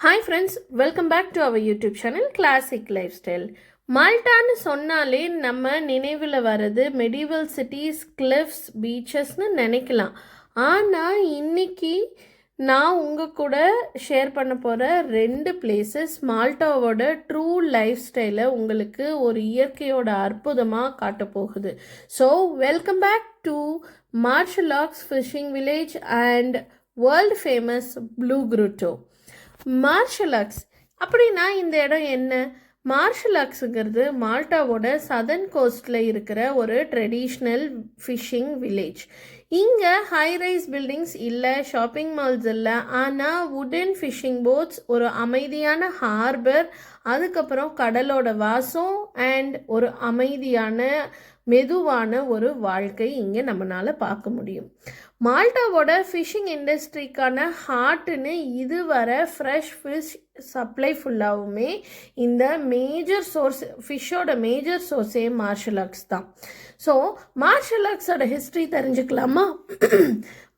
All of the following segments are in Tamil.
Hi friends welcome back to our YouTube channel classic life style மால்டான்னு சொன்னாலே நம்ம நினைவில் வர்றது மெடிவல் சிட்டிஸ் கிளிஃப்ஸ் பீச்சஸ்னு நினைக்கலாம். ஆனால் இன்னைக்கு நான் உங்கள் கூட ஷேர் பண்ண போகிற ரெண்டு பிளேசஸ் மால்டாவோட ட்ரூ லைஃப் ஸ்டைலை உங்களுக்கு ஒரு இயற்கையோட அற்புதமாக காட்ட போகுது. So welcome back to Marsaxlokk fishing village and world famous blue grotto martial arts அப்படின்னா இந்த இடம் என்ன? மார்ஷல் ஆர்ட்ஸுங்கிறது மால்டாவோட சதர்ன் கோஸ்டில் இருக்கிற ஒரு ட்ரெடிஷ்னல் ஃபிஷிங் வில்லேஜ் இங்கே ஹை ரைஸ் பில்டிங்ஸ் இல்லை ஷாப்பிங் மால்ஸ் இல்லை. ஆனால் வுடன் ஃபிஷிங் போட்ஸ் ஒரு அமைதியான ஹார்பர் அதுக்கப்புறம் கடலோட வாசம் அண்ட் ஒரு அமைதியான மெதுவான ஒரு வாழ்க்கை இங்கே நம்மளால் பார்க்க முடியும். மால்டாவோட ஃபிஷிங் இண்டஸ்ட்ரிக்கான ஹார்ட்டுன்னு இதுவரை ஃப்ரெஷ் ஃபிஷ் சப்ளை ஃபுல்லாகவுமே இந்த மேஜர் சோர்ஸ் ஃபிஷ்ஷோட மேஜர் சோர்ஸே மார்ஷலாக்ஸ் தான். ஸோ மார்ஷலாக்ஸோட ஹிஸ்ட்ரி தெரிஞ்சுக்கலாமா?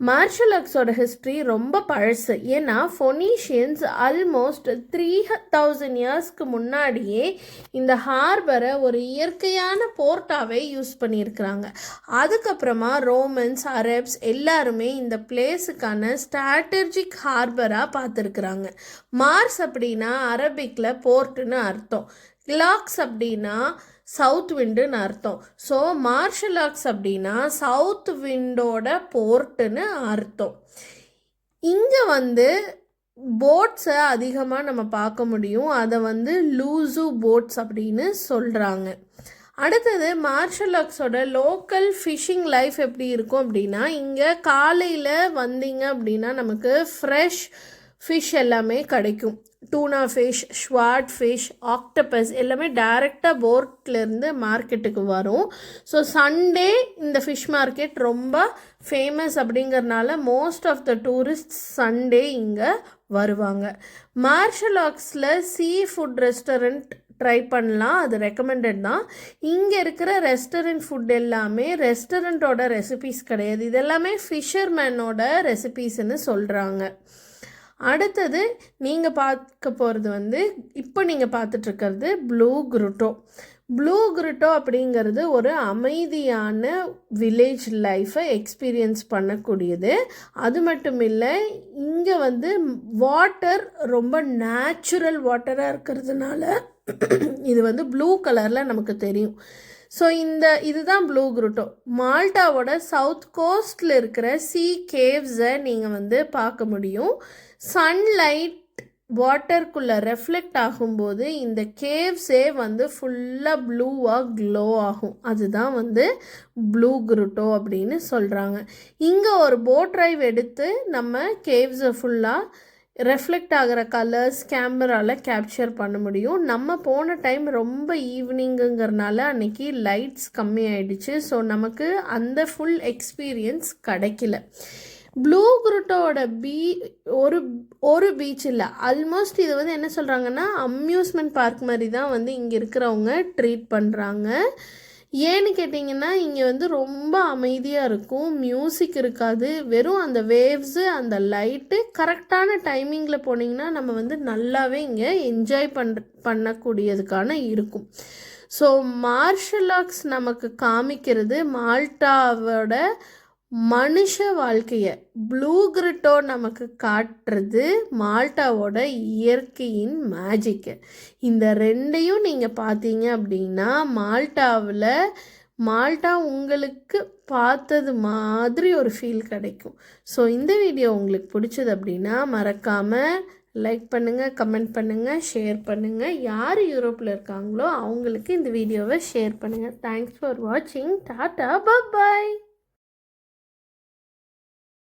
மார்ஷலாக்ஸோட ஹிஸ்ட்ரி ரொம்ப பழசு. ஏன்னா ஃபொனீஷியன்ஸ் ஆல்மோஸ்ட் த்ரீ தௌசண்ட் இயர்ஸ்க்கு முன்னாடியே இந்த ஹார்பரை ஒரு இயற்கையான போர்ட்டாகவே யூஸ் பண்ணியிருக்கிறாங்க. அதுக்கப்புறமா ரோமன்ஸ் அரப்ஸ் எல்லாருமே இந்த பிளேஸுக்கான ஸ்ட்ராட்டஜிக் ஹார்பராக பார்த்துருக்குறாங்க. மார்ஸ் அப்படின்னா அரபிக்கில் போர்ட்டுன்னு அர்த்தம். கிளாக்ஸ் அப்படின்னா சவுத் விண்டுன்னு அர்த்தம். ஸோ மார்ஷலாக்ஸ் அப்படின்னா சவுத் விண்டோட போர்ட்டுன்னு அர்த்தம். இங்கே வந்து போட்ஸை அதிகமாக நம்ம பார்க்க முடியும். அதை வந்து லூசு போட்ஸ் அப்படின்னு சொல்கிறாங்க அடுத்தது மார்ஷல் ஆர்ட்ஸோட லோக்கல் ஃபிஷிங் லைஃப் எப்படி இருக்கும் அப்படின்னா இங்கே காலையில் வந்தீங்க அப்படின்னா நமக்கு ஃப்ரெஷ் ஃபிஷ் எல்லாமே கிடைக்கும். டூனா ஃபிஷ் ஸ்வாட் ஃபிஷ் ஆக்டபஸ் எல்லாமே டைரெக்டாக போர்ட்லேருந்து மார்க்கெட்டுக்கு வரும். ஸோ சண்டே இந்த ஃபிஷ் மார்க்கெட் ரொம்ப ஃபேமஸ் அப்படிங்கிறனால most of the tourist Sunday இங்கே வருவாங்க. மார்ஷல் ஆர்ட்ஸில் சீ ஃபுட் ரெஸ்டாரண்ட் ட்ரை பண்ணலாம் அது ரெக்கமெண்டட் தான். இங்கே இருக்கிற ரெஸ்டாரண்ட் ஃபுட் எல்லாமே ரெஸ்டாரண்ட்டோட ரெசிபீஸ் கிடையாது. இதெல்லாமே ஃபிஷர்மேனோட ரெசிபீஸ்ன்னு சொல்கிறாங்க அடுத்தது நீங்கள் பார்க்க போகிறது வந்து இப்போ நீங்கள் பார்த்துட்ருக்கிறது ப்ளூ குருட்டோ. ப்ளூ குருட்டோ அப்படிங்கிறது ஒரு அமைதியான வில்லேஜ் லைஃப்பை எக்ஸ்பீரியன்ஸ் பண்ணக்கூடியது. அது மட்டும் இல்லை இங்கே வந்து வாட்டர் ரொம்ப நேச்சுரல் வாட்டராக இருக்கிறதுனால இது வந்து ப்ளூ கலரில் நமக்கு தெரியும். ஸோ இந்த இதுதான் ப்ளூ குரூட்டோ மால்டாவோட சவுத் கோஸ்டில் இருக்கிற சி கேவ்ஸை நீங்கள் வந்து பார்க்க முடியும். சன்லைட் வாட்டருக்குள்ளே ரெஃப்ளெக்ட் ஆகும்போது இந்த கேவ்ஸே வந்து ஃபுல்லாக ப்ளூவாக க்ளோ ஆகும். அதுதான் வந்து ப்ளூ குருட்டோ அப்படின்னு சொல்கிறாங்க இங்கே ஒரு போட் ட்ரைவ் எடுத்து நம்ம கேவ்ஸை ஃபுல்லாக ரெஃப்ளெக்ட் ஆகிற கலர்ஸ் கேமராவில் கேப்சர் பண்ண முடியும். நம்ம போன டைம் ரொம்ப ஈவினிங்குங்கிறனால அன்றைக்கி லைட்ஸ் கம்மி ஆயிடுச்சு ஸோ நமக்கு அந்த ஃபுல் எக்ஸ்பீரியன்ஸ் கிடைக்கல. ப்ளூ குருட்டோட பீ ஒரு ஒரு பீச் இல்லை. ஆல்மோஸ்ட் இது வந்து என்ன சொல்கிறாங்கன்னா அம்யூஸ்மெண்ட் பார்க் மாதிரி தான் வந்து இங்கே இருக்கிறவங்க ட்ரீட் பண்ணுறாங்க ஏன்னு கேட்டிங்கன்னா இங்கே வந்து ரொம்ப அமைதியாக இருக்கும். மியூசிக் இருக்காது. வெறும் அந்த வேவ்ஸு அந்த லைட்டு கரெக்டான டைமிங்கில் போனீங்கன்னா நம்ம வந்து நல்லாவே இங்கே என்ஜாய் பண்ண பண்ணக்கூடியதுக்கான இருக்கும். ஸோ மார்ஷல் ஆர்ட்ஸ் நமக்கு காமிக்கிறது மால்டாவோட மனுஷ வாழ்க்கையை ப்ளூ கிரிட்டோ நமக்கு காட்டுறது மால்டாவோட இயற்கையின் மேஜிக்கு இந்த ரெண்டையும் நீங்கள் பார்த்தீங்க அப்படின்னா மால்டாவில் மால்டா உங்களுக்கு பார்த்தது மாதிரி ஒரு ஃபீல் கிடைக்கும். ஸோ இந்த வீடியோ உங்களுக்கு பிடிச்சது அப்படின்னா மறக்காமல் லைக் பண்ணுங்கள் கமெண்ட் பண்ணுங்கள் ஷேர் பண்ணுங்கள் யார் யூரோப்பில் இருக்காங்களோ அவங்களுக்கு இந்த வீடியோவை ஷேர் பண்ணுங்கள் தேங்க்ஸ் ஃபார் வாட்சிங் டாட்டா பாய்